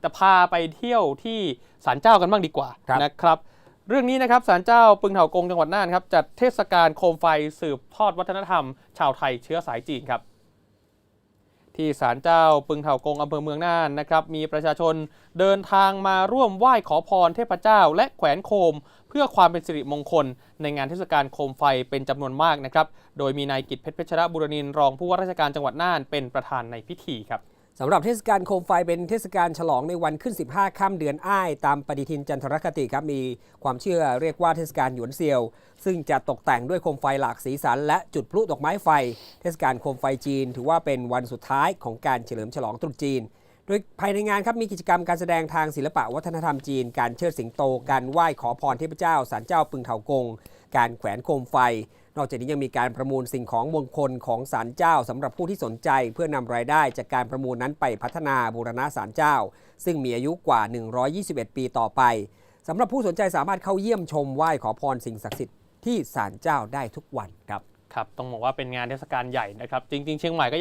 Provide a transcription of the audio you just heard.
แต่พาไปเที่ยวที่ศาลเจ้ากันบ้างดีกว่าครับนะครับ เรื่องนี้นะครับศาลเจ้าปึงเถากงจังหวัดน่านครับจัดเทศกาลโคมไฟสืบทอดวัฒนธรรม ชาวไทยเชื้อสายจีนครับ ที่ศาลเจ้าปึงเถากงอำเภอเมืองน่านนะครับ มีประชาชนเดินทางมาร่วมไหว้ขอพรเทพเจ้า และแขวนโคม เพื่อความเป็นสิริมงคล ในงานเทศกาลโคมไฟเป็นจำนวนมากนะครับ โดยมีนายกิตเพชรเพชรบุรนินทร์รองผู้ว่าราชการจังหวัดน่านเป็นประธานในพิธีครับ สำหรับเทศกาลโคมไฟเป็นเทศกาลฉลองในวันขึ้น 15 ค่ำเดือนอ้าย ตามปฏิทินจันทรคติครับมีความเชื่อเรียกว่าเทศกาลหยวนเซียว ซึ่งจะตกแต่งด้วยโคมไฟหลากสีสัน และจุดพลุดอกไม้ไฟ เทศกาลโคมไฟจีน ถือว่าเป็นวันสุดท้ายของการเฉลิมฉลองตรุษจีน โดยภายในงานครับมีกิจกรรมการแสดงทางศิลปะวัฒนธรรมจีน การเชิดสิงโต การไหว้ขอพรเทพเจ้าศาลเจ้าปึงเถากง การแขวนโคมไฟ นอกจากนี้ยังมีการประมูลสิ่งของมงคลของศาลเจ้าสำหรับผู้ที่สนใจเพื่อนำรายได้จากการประมูลนั้นไปพัฒนาบูรณะศาลเจ้า ซึ่งมีอายุกว่า 121 ปีต่อไปสำหรับผู้สนใจสามารถเข้าเยี่ยมชมไหว้ขอพรสิ่งศักดิ์สิทธิ์ที่ศาลเจ้าได้ทุกวันครับ ครับ ต้องบอกว่าเป็นงานเทศกาลใหญ่นะครับ จริง ๆ เชียงใหม่ก็